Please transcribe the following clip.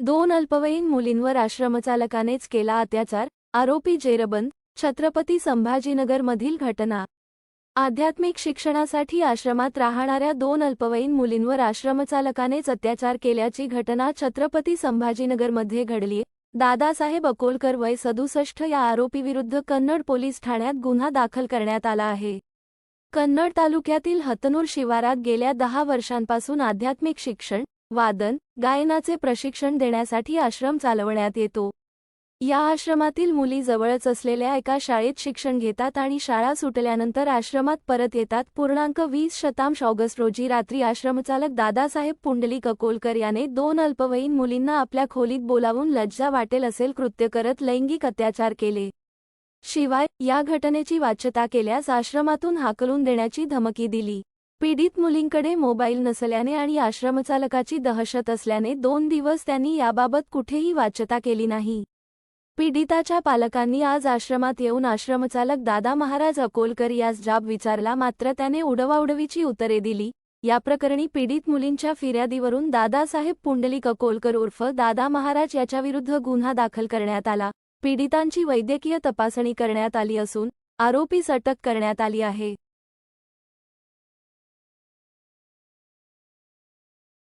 दोन अल्पवयीन मुलींवर आश्रमचालकानेच केला अत्याचार आरोपी जेरबंद छत्रपती संभाजीनगरमधील घटना. आध्यात्मिक शिक्षणासाठी आश्रमात राहणाऱ्या दोन अल्पवयीन मुलींवर आश्रमचालकानेच अत्याचार केल्याची घटना छत्रपती संभाजीनगरमध्ये घडली दादासाहेब अकोलकर वय सदुसष्ट या आरोपीविरुद्ध कन्नड पोलीस ठाण्यात गुन्हा दाखल करण्यात आला आहे. कन्नड तालुक्यातील हतनूर शिवारात गेल्या दहा वर्षांपासून आध्यात्मिक शिक्षण वादन गायनाचे प्रशिक्षण देण्यासाठी आश्रम चालवण्यात येतो. या आश्रमातील मुली जवळच असलेल्या एका शाळेत शिक्षण घेतात आणि शाळा सुटल्यानंतर आश्रमात परत येतात. पूर्णांक वीस शतांश ऑगस्ट रोजी रात्री आश्रमचालक दादासाहेब पुंडलिक अकोलकर याने दोन अल्पवयीन मुलींना आपल्या खोलीत बोलावून लज्जा वाटेल असेल कृत्य करत लैंगिक अत्याचार केले. शिवाय या घटनेची वाच्यता केल्यास आश्रमातून हाकलून देण्याची धमकी दिली. पीडित मुलींकडे मोबाईल नसल्याने आणि आश्रमचालकाची दहशत असल्याने दोन दिवस त्यांनी याबाबत कुठेही वाच्यता केली नाही. पीडिताच्या पालकांनी आज आश्रमात येऊन आश्रमचालक दादा महाराज अकोलकर यास जाब विचारला मात्र त्याने उडवाउडवीची उत्तरे दिली. या प्रकरणी पीडित मुलींच्या फिर्यादीवरून दादासाहेब पुंडलिक अकोलकर उर्फ दादा महाराज याच्याविरुद्ध गुन्हा दाखल करण्यात आला. पीडितांची वैद्यकीय तपासणी करण्यात आली असून आरोपीस अटक करण्यात आली आहे.